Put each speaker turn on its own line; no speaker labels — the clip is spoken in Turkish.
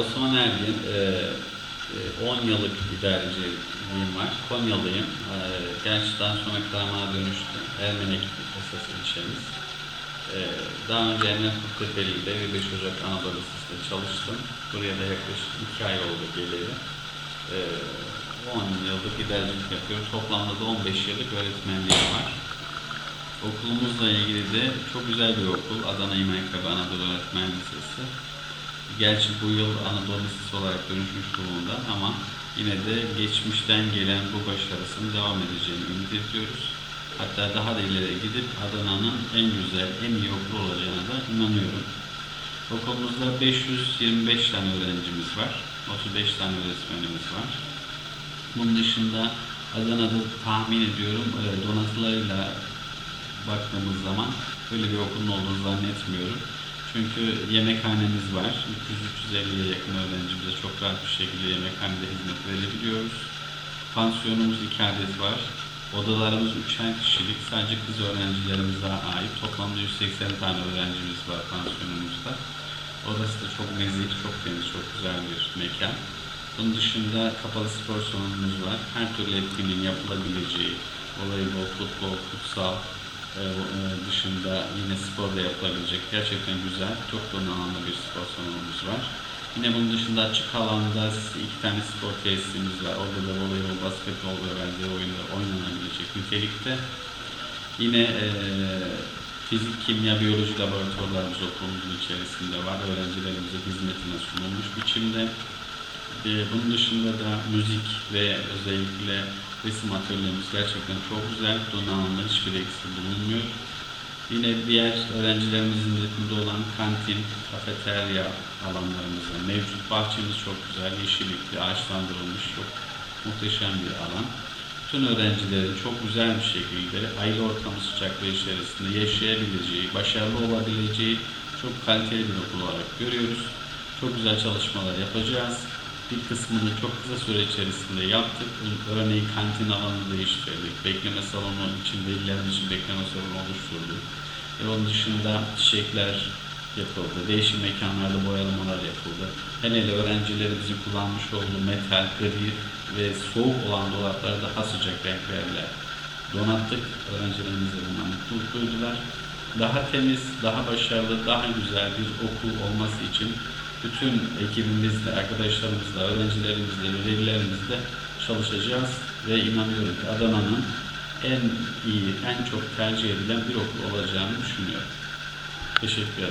Osman Ergin, e, e, 10 yıllık idareciliğim var. Konyalıyım. E, gençten sonra Karaman'a dönüştüm. Ermenek esas ilçemiz. E, daha önce Emre Kurtepeli'de ve 5 Ocak Anadolu Lisesi'nde çalıştım. Buraya da yaklaşık 2 ay oldu geleli. E, 10 yıllık idarecilik yapıyorum. Toplamda da 15 yıllık öğretmenliğim var. Okulumuzla ilgili de çok güzel bir okul. Adana İmankabı Anadolu Öğretmen Lisesi. Gerçi bu yıl Anadolu Lisesi olarak dönüşmüş durumda ama yine de geçmişten gelen bu başarısının devam edeceğini ümit ediyoruz. Hatta daha da ileri gidip Adana'nın en güzel, en iyi okul olacağına da inanıyorum. Okulumuzda 525 tane öğrencimiz var. 35 tane öğretmenimiz var. Bunun dışında Adana'da tahmin ediyorum e, donatılarıyla baktığımız zaman böyle bir okulun olduğunu zannetmiyorum. Çünkü yemekhanemiz var. 300-350'ye yakın öğrencimize çok rahat bir şekilde yemekhanede hizmet verebiliyoruz. Pansiyonumuz iki adet var. Odalarımız üçer kişilik. Sadece kız öğrencilerimize ait. Toplamda 180 tane öğrencimiz var pansiyonumuzda. Orası da çok nezih, çok temiz, çok güzel bir mekan. Bunun dışında kapalı spor salonumuz var. Her türlü etkinliğin yapılabileceği, voleybol, futbol, futsal, dışında yine spor da yapılabilecek gerçekten güzel, çok donanımlı bir spor salonumuz var. Yine bunun dışında açık alanda iki tane spor tesisimiz var. Orada da voleybol, basketbol ve benzeri oyunlar oynanabilecek nitelikte. Yine e, fizik, kimya, biyoloji laboratuvarlarımız okulumuzun içerisinde var. Öğrencilerimize hizmetine sunulmuş biçimde. E, bunun dışında da müzik ve özellikle resim atölyemiz gerçekten çok güzel. Donanımlı hiçbir eksik bulunmuyor. Yine diğer öğrencilerimizin hizmetinde olan kantin, kafeterya alanlarımız var. Mevcut bahçemiz çok güzel, yeşillikli, ağaçlandırılmış, çok muhteşem bir alan. Bütün öğrencilerin çok güzel bir şekilde aile ortamı sıcaklığı içerisinde yaşayabileceği, başarılı olabileceği çok kaliteli bir okul olarak görüyoruz. Çok güzel çalışmalar yapacağız. Bir kısmını çok kısa süre içerisinde yaptık. Örneğin kantin alanını değiştirdik. Bekleme salonu için, veliler için bekleme salonu oluşturduk. Ve onun dışında çiçekler yapıldı. Değişik mekanlarda boyalamalar yapıldı. Hele hele öğrencilerimizin kullanmış olduğu metal, gri ve soğuk olan dolapları daha sıcak renklerle donattık. Öğrencilerimiz de bundan mutluluk duydular. Daha temiz, daha başarılı, daha güzel bir okul olması için bütün ekibimizle, arkadaşlarımızla, öğrencilerimizle ve velilerimizle çalışacağız ve inanıyorum ki Adana'nın en iyi, en çok tercih edilen bir okul olacağını düşünüyorum. Teşekkür ederim.